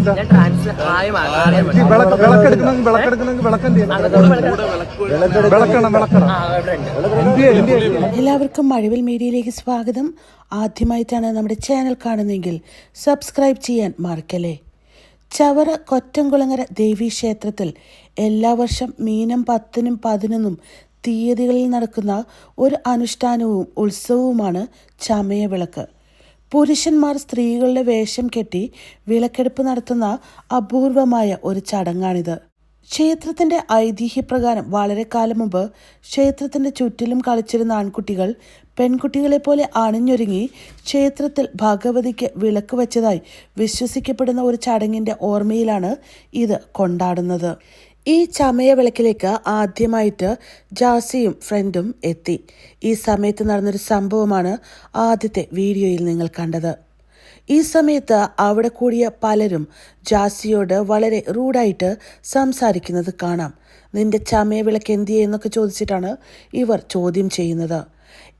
എന്താ. വിളക്ക് വിളക്കെടുക്കണമെങ്കിൽ വിളക്കെടുക്കണമെങ്കിൽ വിളക്കണം വിളക്കണം എല്ലാവർക്കും മഴവിൽ മീഡിയയിലേക്ക് സ്വാഗതം. ആദ്യമായിട്ടാണ് നമ്മുടെ ചാനൽ കാണുന്നതെങ്കിൽ സബ്സ്ക്രൈബ് ചെയ്യാൻ മറക്കല്ലേ? ചവറ കൊറ്റംകുളങ്ങര ദേവീ ക്ഷേത്രത്തിൽ എല്ലാ വർഷം മീനം പത്തിനും പതിനൊന്നും തീയതികളിൽ നടക്കുന്ന ഒരു അനുഷ്ഠാനവും ഉത്സവവുമാണ് ചമയവിളക്ക്. പുരുഷന്മാർ സ്ത്രീകളുടെ വേഷം കെട്ടി വിളക്കെടുപ്പ് നടത്തുന്ന അപൂർവമായ ഒരു ചടങ്ങാണിത്. ക്ഷേത്രത്തിന്റെ ഐതിഹ്യപ്രകാരം വളരെ കാലം മുമ്പ് ക്ഷേത്രത്തിന്റെ ചുറ്റിലും കളിച്ചിരുന്ന ആൺകുട്ടികൾ പെൺകുട്ടികളെ പോലെ അണിഞ്ഞൊരുങ്ങി ക്ഷേത്രത്തിൽ ഭഗവതിക്ക് വിളക്ക് വെച്ചതായി വിശ്വസിക്കപ്പെടുന്ന ഒരു ചടങ്ങിന്റെ ഓർമ്മയിലാണ് ഇത് കൊണ്ടാടുന്നത്. ഈ ചമയ വിളക്കിലേക്ക് ആദ്യമായിട്ട് ജാസിയും ഫ്രണ്ടും എത്തി. ഈ സമയത്ത് നടന്നൊരു സംഭവമാണ് ആദ്യത്തെ വീഡിയോയിൽ നിങ്ങൾ കണ്ടത്. ഈ സമയത്ത് അവിടെ കൂടിയ പലരും ജാസിയോട് വളരെ റൂഡായിട്ട് സംസാരിക്കുന്നത് കാണാം. നിന്റെ ചമയ വിളക്ക് എന്ത് എന്നൊക്കെ ചോദിച്ചിട്ടാണ് ഇവർ ചോദ്യം ചെയ്യുന്നത്.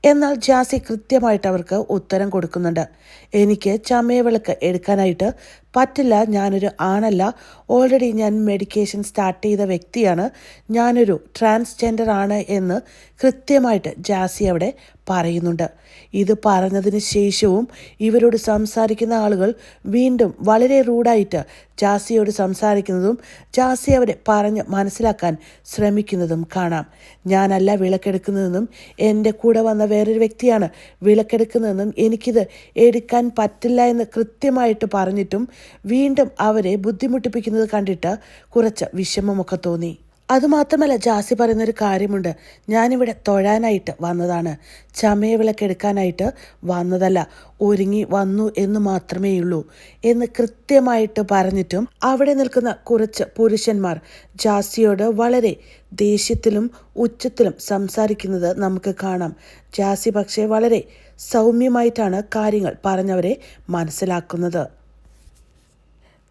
എന്നാൽ ജാസി കൃത്യമായിട്ട് അവർക്ക് ഉത്തരം കൊടുക്കുന്നുണ്ട്. എനിക്ക് ചമയവിളക്ക് എടുക്കാനായിട്ട് പറ്റില്ല ഞാനൊരു ആണല്ല. ഓൾറെഡി ഞാൻ മെഡിക്കേഷൻ സ്റ്റാർട്ട് ചെയ്ത വ്യക്തിയാണ്. ഞാനൊരു ട്രാൻസ്ജെൻഡർ ആണ് എന്ന് കൃത്യമായിട്ട് ജാസി അവിടെ പറയുന്നുണ്ട്. ഇത് പറഞ്ഞതിന് ശേഷവും ഇവരോട് സംസാരിക്കുന്ന ആളുകൾ വീണ്ടും വളരെ റൂഡായിട്ട് ജാസിയോട് സംസാരിക്കുന്നതും ജാസി അവരെ പറഞ്ഞ് മനസ്സിലാക്കാൻ ശ്രമിക്കുന്നതും കാണാം. ഞാനല്ല വിളക്കെടുക്കുന്നതെന്നും എന്റെ കൂടെ വന്ന വേറൊരു വ്യക്തിയാണ് വിളക്കെടുക്കുന്നതെന്നും എനിക്കിത് എടുക്കാൻ പറ്റില്ല എന്ന് കൃത്യമായിട്ട് പറഞ്ഞിട്ടും വീണ്ടും അവരെ ബുദ്ധിമുട്ടിപ്പിക്കുന്നത് കണ്ടിട്ട് കുറച്ച് വിഷമമൊക്കെ തോന്നി. അതുമാത്രമല്ല ജാസി പറയുന്നൊരു കാര്യമുണ്ട്. ഞാനിവിടെ തൊഴാനായിട്ട് വന്നതാണ്. ചമയവിളക്കെടുക്കാനായിട്ട് വന്നതല്ല. ഒരുങ്ങി വന്നു എന്ന് മാത്രമേ ഉള്ളൂ എന്ന് കൃത്യമായിട്ട് പറഞ്ഞിട്ടും അവിടെ നിൽക്കുന്ന കുറച്ച് പുരുഷന്മാർ ജാസിയോട് വളരെ ദേഷ്യത്തിലും ഉച്ചത്തിലും സംസാരിക്കുന്നത് നമുക്ക് കാണാം. ജാസി പക്ഷേ വളരെ സൗമ്യമായിട്ടാണ് കാര്യങ്ങൾ പറഞ്ഞവരെ മനസ്സിലാക്കുന്നത്.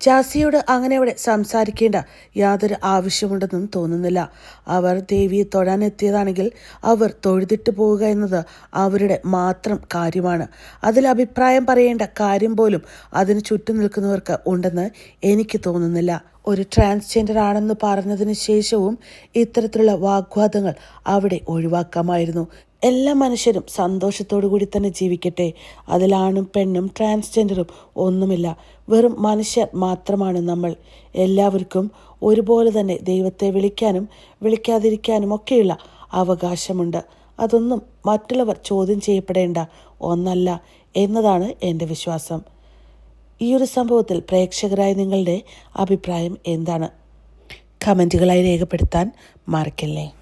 ജാസിയോട് അങ്ങനെ അവിടെ സംസാരിക്കേണ്ട യാതൊരു ആവശ്യമുണ്ടെന്നും തോന്നുന്നില്ല. അവർ ദേവിയെ തൊഴാനെത്തിയതാണെങ്കിൽ അവർ തൊഴുതിട്ട് പോവുക എന്നത് അവരുടെ മാത്രം കാര്യമാണ്. അതിൽ അഭിപ്രായം പറയേണ്ട കാര്യം പോലും അതിന് ചുറ്റും നിൽക്കുന്നവർക്ക് ഉണ്ടെന്ന് എനിക്ക് തോന്നുന്നില്ല. ഒരു ട്രാൻസ്ജെൻഡർ ആണെന്ന് പറഞ്ഞതിന് ശേഷവും ഇത്തരത്തിലുള്ള വാഗ്വാദങ്ങൾ അവിടെ ഒഴിവാക്കാമായിരുന്നു. എല്ലാ മനുഷ്യരും സന്തോഷത്തോടു കൂടി തന്നെ ജീവിക്കട്ടെ. അതിലാണും പെണ്ണും ട്രാൻസ്ജെൻഡറും ഒന്നുമില്ല. വെറും മനുഷ്യർ മാത്രമാണ് നമ്മൾ. എല്ലാവർക്കും ഒരുപോലെ തന്നെ ദൈവത്തെ വിളിക്കാനും വിളിക്കാതിരിക്കാനും ഒക്കെയുള്ള അവകാശമുണ്ട്. അതൊന്നും മറ്റുള്ളവർ ചോദ്യം ചെയ്യപ്പെടേണ്ട ഒന്നല്ല എന്നതാണ് എന്റെ വിശ്വാസം. ഈ ഒരു സംഭവത്തിൽ പ്രേക്ഷകരായ നിങ്ങളുടെ അഭിപ്രായം എന്താണ്? കമന്റുകളായി രേഖപ്പെടുത്താൻ മറക്കല്ലേ?